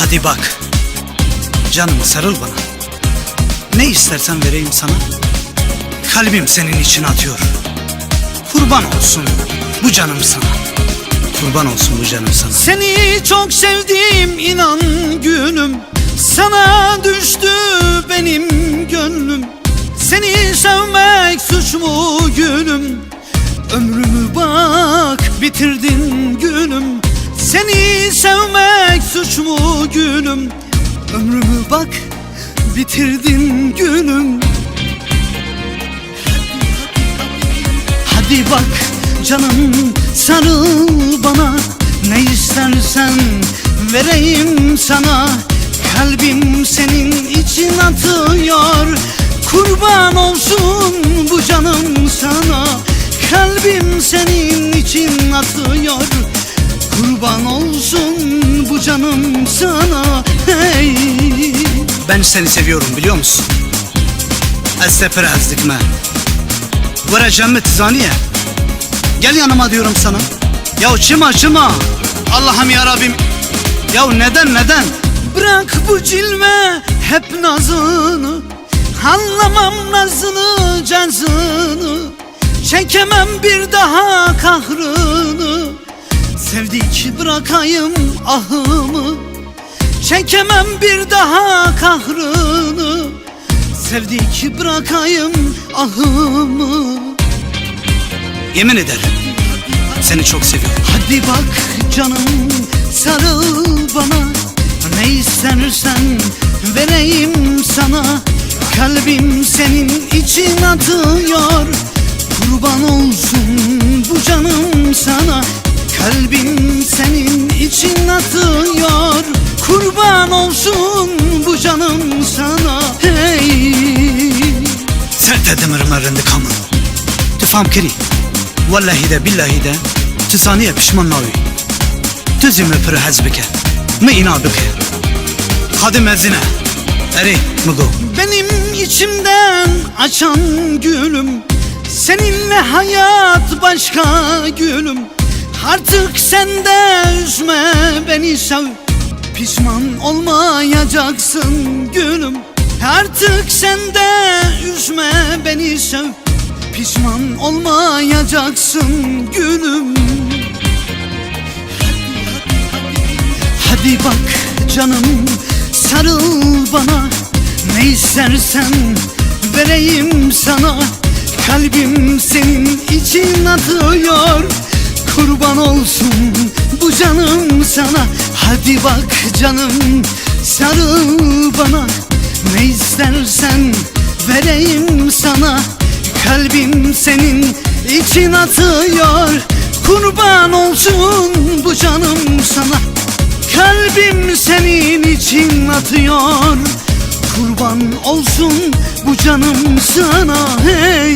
Hadi bak. Canım sarıl bana. Ne istersen vereyim sana. Kalbim senin için atıyor. Kurban olsun bu canım sana. Kurban olsun bu canım sana. Seni çok sevdim inan günüm. Sana düştü benim gönlüm. Seni sevmek suç mu gülüm? Ömrümü bak bitirdin gülüm. Seni sevmek suç mu gülüm? Ömrümü bak bitirdin gülüm. Hadi bak canım sarıl bana. Ne istersen vereyim sana. Kalbim senin için atıyor. Kurban olsun bu canım sana. Kalbim senin için atıyor Kurban olsun bu canım sana hey. Ben seni seviyorum biliyor musun? Estepere ezdikme Vereceğim mi tizaniye? Gel yanıma diyorum sana. Ya çıma çıma. Allah'ım ya Rabbim. Ya neden neden? Bırak bu cilve hep nazını. Anlamam nazını cazını. Çekemem bir daha kahrını. Sevdik bırakayım ahımı. Çekemem bir daha kahrını. Sevdik bırakayım ahımı. Yemin ederim seni çok seviyorum. Hadi bak canım sarıl bana Ne istersen vereyim sana Kalbim senin için atıyor Kurban olsun bu canım sana için atıyor Kurban olsun bu canım sana hey. Serte demir merende kamın Tüfam kiri Vallahi de billahi de Çi pişman navi Tüzüme pırı hezbike Mi inabike Hadi mezine Eri mugo Benim içimden açan gülüm Seninle hayat başka gülüm. Artık sen de üzme beni sev Pişman olmayacaksın gülüm. Artık sen de üzme beni sev Pişman olmayacaksın gülüm. Hadi bak canım sarıl bana. Ne istersen vereyim sana. Kalbim senin için atıyor olsun bu canım sana. Hadi bak canım sarıl bana. Ne istersen vereyim sana. Kalbim senin için atıyor. Kurban olsun bu canım sana. Kalbim senin için atıyor. Kurban olsun bu canım sana. Hey